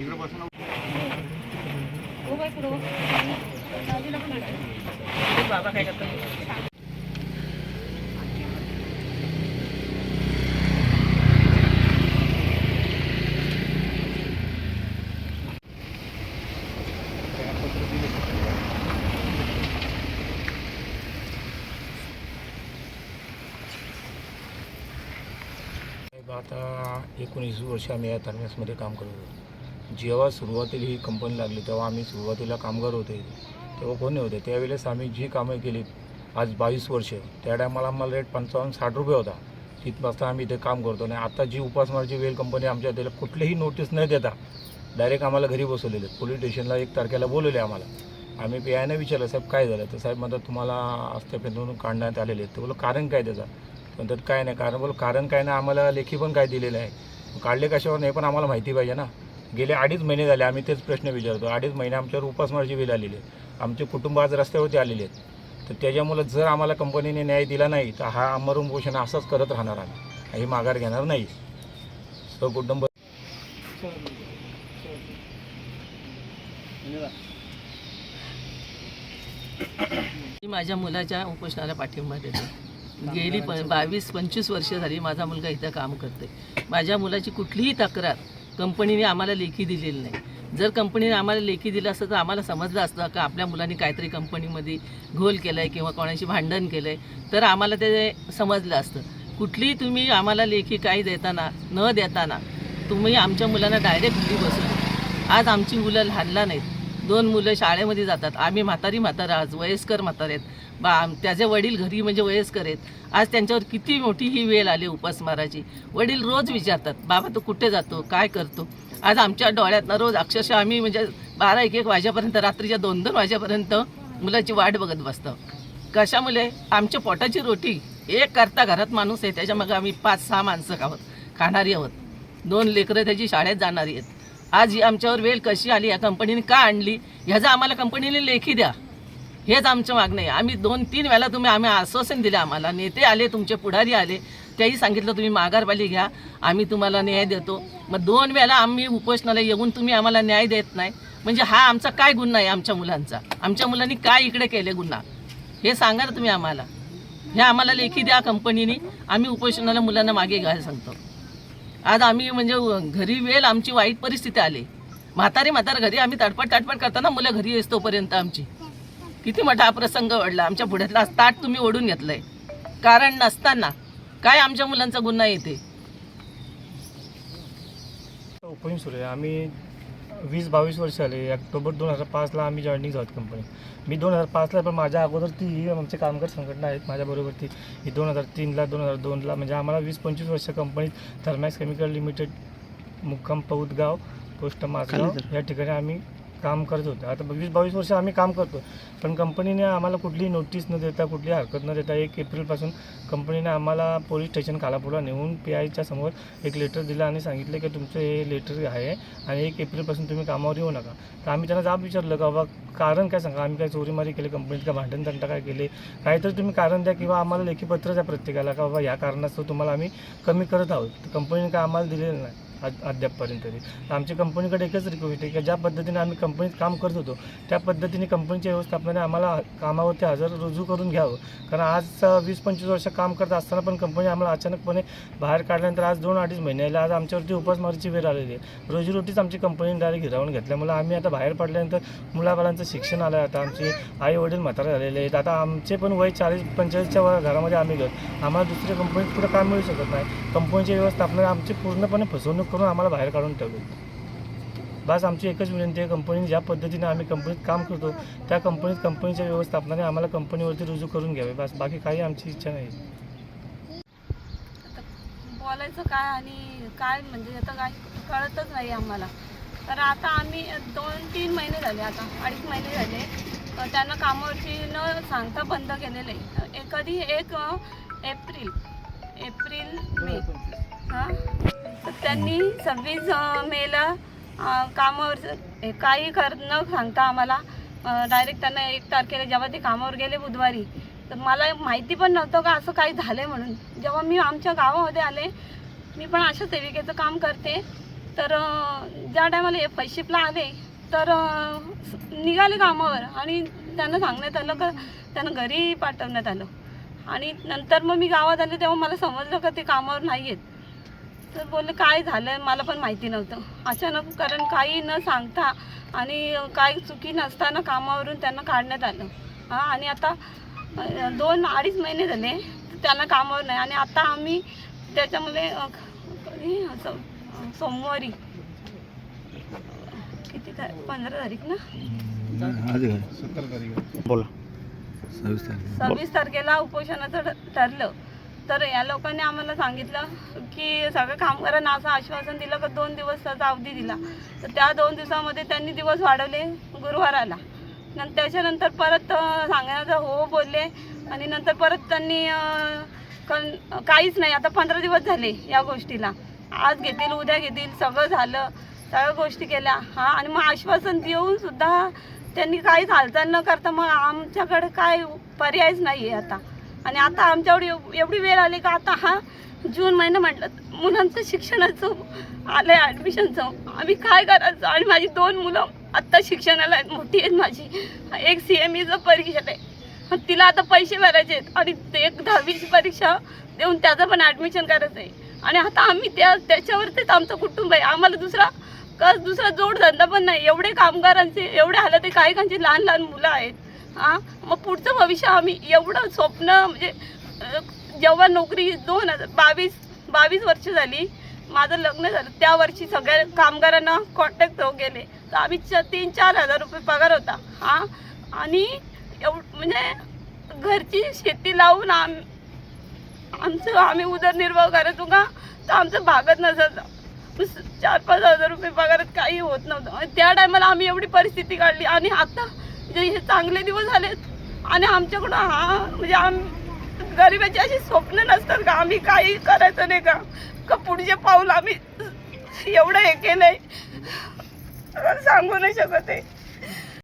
इकडे बसून बाबा काय करतात? आता एकोणीस वर्ष आम्ही या थर्मसमध्ये काम करत होतो. जेव्हा सुरुवातीला ही कंपनी लागली तेव्हा आम्ही सुरुवातीला कामगार होते. तेव्हा कोणी होते? त्यावेळेस आम्ही जी कामं केली आज बावीस वर्ष. त्या टायमाला आम्हाला रेट पंचावन्न साठ रुपये होता. तिथपासून आम्ही इथे काम करतो. आणि आता जी उपासमारची वेल कंपनी आमच्या त्याला कुठलीही नोटीस न देता डायरेक्ट आम्हाला घरी बसवलेले. पोलीस स्टेशनला एक तारखेला बोलवले आम्हाला. आम्ही पी आयने विचारलं साहेब काय झालं? तर साहेब म्हणतात तुम्हाला अस्तित्वातून काढण्यात आलेले आहेत. तर बोललं कारण काय त्याचं? पण त्यात काय नाही कारण बोल कारण काय नाही आम्हाला लेखी पण काय दिलेलं आहे. काढले कशावर नाही पण आम्हाला माहिती पाहिजे ना. गेले अडीच महिने झाले आम्ही तेच प्रश्न विचारतो. अडीच महिने आमच्यावर उपासमारची वेळ आलेली आहे. आमचे कुटुंब आज रस्त्यावरती आलेले आहेत. तर त्याच्यामुळं जर आम्हाला कंपनीने न्याय दिला नाही तर हा अमरून पोषण असंच करत राहणार आम्ही. हे माघार घेणार नाही. सकुटुंब मी माझ्या मुलाच्या उपोषणाला पाठिंबा देते. गेली प बावीस पंचवीस वर्ष झाली माझा मुलगा इथं काम करते माझ्या मुलाची कुठलीही तक्रार कंपनीने आम्हाला लेखी दिलेली नाही. जर कंपनीने आम्हाला लेखी दिलं असतं तर आम्हाला समजलं असतं का आपल्या मुलांनी काहीतरी कंपनीमध्ये घोल केला आहे किंवा कोणाशी भांडण केलं आहे तर आम्हाला ते समजलं असतं. कुठलीही तुम्ही आम्हाला लेखी काही देताना न देताना तुम्ही आमच्या मुलांना डायरेक्ट घरी बसून आज आमची मुलं लहानला नाहीत. दोन मुलं शाळेमध्ये जातात. आम्ही म्हातारी म्हातारा आज वयस्कर म्हातारे आहेत. बा त्याचे वडील घरी म्हणजे वयस्कर आहेत. आज त्यांच्यावर किती मोठी ही वेळ आली उपासमाराची वडील रोज विचारतात बाबा तू कुठे जातो? काय करतो? आज आमच्या डोळ्यातनं रोज अक्षरशः आम्ही म्हणजे बारा एक एक वाजेपर्यंत रात्रीच्या दोन दोन वाजेपर्यंत मुलाची वाट बघत बसतो. कशामुळे आमच्या पोटाची रोटी एक करता घरात माणूस आहे त्याच्यामागे आम्ही पाच सहा माणसं आहोत खाणारी आहोत. दोन लेकरं त्याची शाळेत जाणारी आहेत. आज ही आमच्यावर वेळ कशी आली या कंपनीने का आणली? ह्याचा आम्हाला कंपनीने लेखी द्या. हेच आमचं मागणं आहे. आम्ही दोन तीन वेळा तुम्ही आम्ही आश्वासन दिले आम्हाला. नेते आले तुमचे पुढारी आले तेही सांगितलं तुम्ही माघारवाली घ्या आम्ही तुम्हाला न्याय देतो. मग दोन वेळा आम्ही उपोषणाला येऊन तुम्ही आम्हाला न्याय देत नाही. म्हणजे हा आमचा काय गुन्हा आहे आमच्या मुलांचा? आमच्या मुलांनी काय इकडे केले गुन्हा? हे सांगा ना तुम्ही आम्हाला. हे आम्हाला लेखी द्या कंपनीने. आम्ही उपोषणाला मुलांना मागे घ्यायला सांगतो. आज आम्ही म्हणजे घरी वेळ आमची वाईट परिस्थिती आली. म्हातारी म्हातार घरी आम्ही तडपड तडपड करताना मुलं घरी येस तोपर्यंत आमची. किती मोठा हा प्रसंग ओढला आमच्या पुढ्यातला ताट तुम्ही ओढून घेतलंय. कारण नसताना काय आमच्या मुलांचा गुन्हा येते उपयोग सुरू आहे. आम्ही वीस बावीस वर्ष आले ऑक्टोबर दोन हजार पाचला आम्ही जॉईनिंग झालो कंपनी मी दोन हजार पाचला पण माझ्या अगोदर ती ही आमचे कामगार संघटना आहेत माझ्याबरोबर ती. ही दोन हजार तीनला दोन हजार दोनला म्हणजे आम्हाला वीस पंचवीस वर्ष कंपनीत थर्मॅक्स केमिकल लिमिटेड मुक्काम पौदगाव पोस्ट मासगाव या ठिकाणी आम्ही काम करत होतो. आता वीस बावीस वर्ष आम्ही काम करतो. पण कंपनीने आम्हाला कुठली नोटीस न देता कुठली हरकत न देता एक एप्रिलपासून कंपनीने आम्हाला पोलीस स्टेशन कालापूरला नेऊन पी आयच्या समोर एक लेटर दिलं आणि सांगितलं की तुमचं हे लेटर आहे आणि एक एप्रिलपासून तुम्ही कामावर येऊ नका. तर आम्ही त्यांना जाब विचारलं का बाबा कारण काय सांगा? आम्ही काय चोरीमारी केली कंपनीत का भांडण तंटा काय केले? काहीतरी तुम्ही कारण द्या किंवा आम्हाला लेखीपत्र द्या प्रत्येकाला का बाबा या कारणास्तव तुम्हाला आम्ही कमी करत आहोत. तर कंपनीने काय आम्हाला दिलेलं नाही. अद्यापपर्यंत तरी. आमच्या कंपनीकडे एकच रिक्वेस्ट आहे की ज्या पद्धतीने आम्ही कंपनीत काम करत होतो त्या पद्धतीने कंपनीच्या व्यवस्थापनाने आम्हाला कामावरती हजर रुजू करून घ्यावं. कारण आज वीस पंचवीस वर्ष काम करत असताना पण कंपनी आम्हाला अचानकपणे बाहेर काढल्यानंतर आज दोन अडीच महिने आले. आज आमच्यावरती उपासमारीची वेळ आलेली आहे. रोजीरोटीच आमची कंपनीने डायरेक्ट हिरावून घेतल्यामुळे आम्ही आता बाहेर पडल्यानंतर मुलाबालांचं शिक्षण आलं आता आमचे आई वडील म्हातारे झालेले आहेत. आता आमचे पण वय चाळीस पंचेचाळीसच्या घरामध्ये आम्ही गेलो आम्हाला दुसऱ्या कंपनीत कुठं काम मिळू शकत नाही. कंपनीच्या व्यवस्थापनाने आमची पूर्णपणे फसवणूक करून आम्हाला बाहेर काढून ठेवले. बस आमची एकच विनंती आहे कंपनी ज्या पद्धतीने आम्ही कंपनीत काम करतो त्या कंपनीत कंपनीच्या व्यवस्थापनाने आम्हाला कंपनीवरती रुजू करून घ्यावे. बस बाकी काही आमची इच्छा नाही. आता बोलायचं काय आणि काय म्हणजे आता काय कळतच नाही आम्हाला. तर आता आम्ही दोन तीन महिने झाले आता अडीच महिने झाले. त्यांना कामावरती न सांगता बंद केलेलं आहे. कधी एक एप्रिल एप्रिल मे. हां? त्यांनी सव्वीस मेला कामावर हे काही कर न सांगता आम्हाला डायरेक्ट त्यांना एक तारखेला जेव्हा ते कामावर गेले बुधवारी तर मला माहिती पण नव्हतं का असं काही झालं आहे म्हणून. जेव्हा मी आमच्या गावामध्ये आले मी पण अशा सेविकेचं काम करते. तर ज्या टायमाला हे पैशिपला आले तर निघाले कामावर आणि त्यांना सांगण्यात आलं का त्यांना घरी पाठवण्यात आलं. आणि नंतर मग मी गावात आले तेव्हा मला समजलं का ते कामावर नाही आहेत तर बोलले काय झालं? मला पण माहिती नव्हतं. अचानक कारण काही न सांगता आणि काही चुकी नसताना कामावरून त्यांना काढण्यात आलं. हां आणि आता दोन अडीच महिने झाले त्यांना कामावर नाही. आणि आता आम्ही अ, सोमवारी किती तारीख? पंधरा तारीख ना? बोला. सव्वीस तारखेला उपोषणाचं ठरलं. तर या लोकांनी आम्हाला सांगितलं की सगळ्या कामगारांना असं आश्वासन दिलं का दोन दिवसाचा अवधी दिला. तर त्या दोन दिवसामध्ये त्यांनी दिवस वाढवले गुरुवाराला. नंतर त्याच्यानंतर परत सांगण्याचं हो बोलले आणि नंतर परत त्यांनी कन काहीच नाही आता पंधरा दिवस झाले या गोष्टीला. आज घेतील उद्या घेतील सगळं झालं सगळ्या गोष्टी केल्या. हां आणि मग आश्वासन देऊन सुद्धा त्यांनी काहीच हालचाल न करता मग आमच्याकडे काय पर्यायच नाही आहे आता. आणि आता आमच्यावर एव- एवढी वेळ आली का आता हा जून महिना म्हटलं मुलांचं शिक्षणाचं आलं आहे ॲडमिशनचं आम्ही काय करायचं? आणि माझी दोन मुलं आत्ता शिक्षणाला आहेत मोठी आहेत माझी. एक सी एम ईचं परीक्षा आहे. तिला आता पैसे भरायचे आहेत. आणि ते एक दहावीची परीक्षा देऊन त्याचं पण ॲडमिशन करायचं आहे. आणि आता आम्ही त्या त्याच्यावरतीच आमचं कुटुंब आहे. आम्हाला दुसरा कस दुसरा जोडधंदा पण नाही. एवढे कामगारांचे एवढे हालत आहे काही काहींची लहान लहान मुलं आहेत. हां? मग पुढचं भविष्य आम्ही एवढं स्वप्न म्हणजे जेव्हा नोकरी दोन हजार बावीस बावीस वर्ष झाली माझं लग्न झालं त्या वर्षी सगळ्या कामगारांना कॉन्टॅक्ट गेले. तर आम्ही च तीन चार हजार रुपये पगार होता. हां? आणि एव म्हणजे घरची शेती लावून आम आमचं आम्ही उदरनिर्वाह करत का? तर आमचं भागत नसायचं. चार पाच हजार रुपये पगारात काही होत नव्हतं. आणि त्या टायमाला आम्ही एवढी परिस्थिती काढली. आणि आता जे हे चांगले दिवस झालेत. आणि आमच्याकडं हा म्हणजे आम गरिबाची अशी स्वप्न नसतात का? आम्ही काही करायचं नाही का? का पुढचे पाऊल आम्ही एवढं हे केलंय? सांगू नाही शकत आहे.